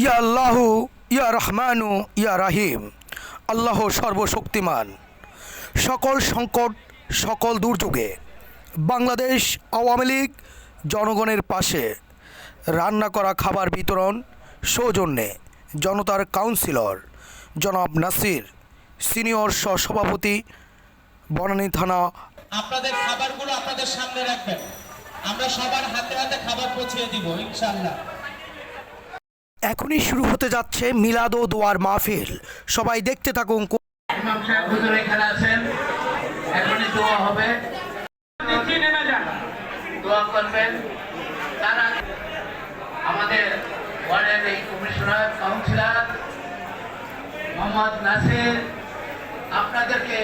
ইয়া আল্লাহু, ইয়া রহমানু, ইয়া রাহিম। আল্লাহ সর্বশক্তিমান। সকল সংকট, সকল দুর্যোগে বাংলাদেশ আওয়ামী লীগ জনগণের পাশে। রান্না করা খাবার বিতরণ সৌজন্যে জনতার কাউন্সিলর জনাব নাসির, সিনিয়র সহসভাপতি বনানী থানা। আপনাদের খাবারগুলো আপনাদের সামনে রাখবেন। আমরা সবার হাতে হাতে খাবার পৌঁছে দিব, ইনশাআল্লাহ। এখনই শুরু হতে যাচ্ছে মিলাদ ও দোয়ার মাহফিল। সবাই দেখতে থাকুন ইমাম সাহেব হুজুর এখানে আছেন। এখনই দোয়া হবে। নিচে নেমে যান দোয়া করবেন। তারা আমাদের ওয়ার্ডের এই কমিশনার কাউন্সিলর মোহাম্মদ নাসির আপনাদেরকে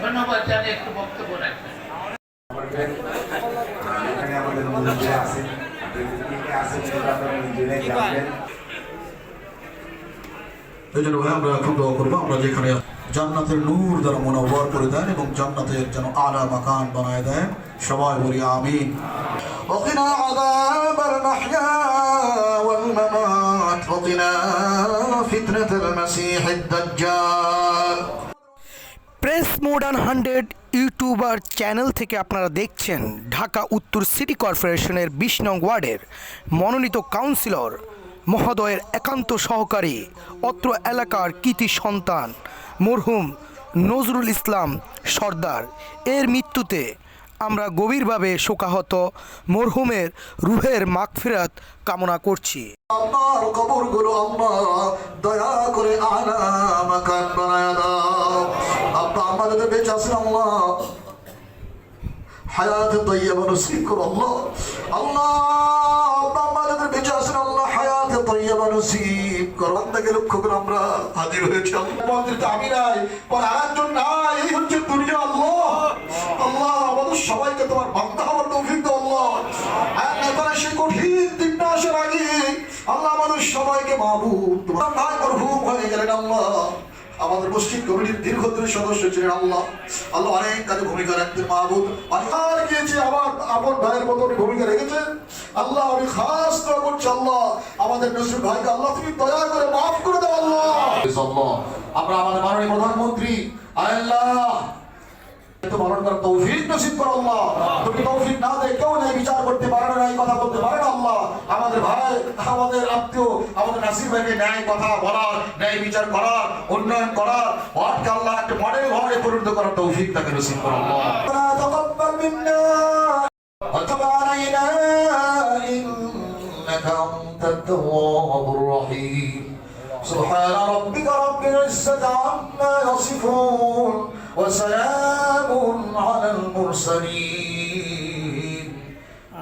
ধন্যবাদ জানিয়ে একটু বক্তব্য রাখবেন। এখানে আমাদের মন্দিরে আছে। কে কে আছে সেটা আপনারা নিজেরাই জানবেন এই জন্য ভাই আমরা এখন দোয়া করবো আমরা যেখানে জান্নাতের নূর দ্বারা মনোবর করে দেন এবং জান্নাতের যেন আলা মাকান বানায় দেন সবাই বলি আমিন وقنا عذاب المحيا والممات وقنا فتنة المسيح الدجال press modern hundred YouTuber channel থেকে আপনারা দেখছেন ঢাকা উত্তর সিটি কর্পোরেশনের বিশ নং ওয়ার্ডের মনোনীত কাউন্সিলর, মহোদয়ের একান্ত সহকারী, অত্র এলাকার কৃতি সন্তান, মরহুম নজরুল ইসলাম সর্দার। এর মৃত্যুতে আমরা গভীরভাবে শোকাহত, মরহুমের রুহের মাগফিরাত কামনা করছি। দয়া করে আলা আমাদের বেঁচে আছেন আল্লাহ। হায়াত তৈয়বা নসিব আল্লাহ। আল্লাহ আমাদের বেঁচে আল্লাহ, হায়াত তৈয়বা নসিব আপনাকে লক্ষ্য করে আমরা হাজির হয়েছি আমি নাই, পর আরেকজন নাই, এই হচ্ছে দুনিয়া আল্লাহ। আল্লাহ, আমাদের সবাইকে তোমার বান্দা হওয়ার তৌফিক দাও আল্লাহ। কঠিন দিনটা আসার আগে আল্লাহ আমাদের সবাইকে তোমার ভাই হয়ে গেলেন আল্লাহ। আমাদের মসজিদ কমিটির দীর্ঘদিনের সদস্য ছিলেন আল্লাহ। আল্লাহ অনেক কাজে ভূমিকা রাখতেন, মাহবুব আর গিয়েছে, আমার আপন ভাইয়ের মতো উনি ভূমিকা রেখেছেন। আল্লাহ আমি খাস দোয়া করছি আল্লাহ। আমাদের নসরুল ভাইকে আল্লাহ তুমি দয়া করে মাফ করে দাও আল্লাহ। আমরা আমাদের মাননীয় প্রধানমন্ত্রী, আল্লাহ। তো পালন করার তৌফিক নসিব করো আল্লাহ। তুমি তৌফিক না দেয়, কেউ নেই বিচার করতে পারে না এই কথা বলতে পারে না আল্লাহ আমাদের ভাই আমাদের আত্মীয় আমাদের নাসির ভাইকে ন্যায় কথা বলার ন্যায় বিচার করার উন্নয়ন করার ওয়ার্ডকে আল্লাহ একটা মডেল ঘরে পরিণত করার তৌফিক তাকে নসিব করো আল্লাহ تقبل منا وتب علينا إنك أنت التواب الرحيم سبحان ربك رب العزة عما يصفون وسلام على المرسلين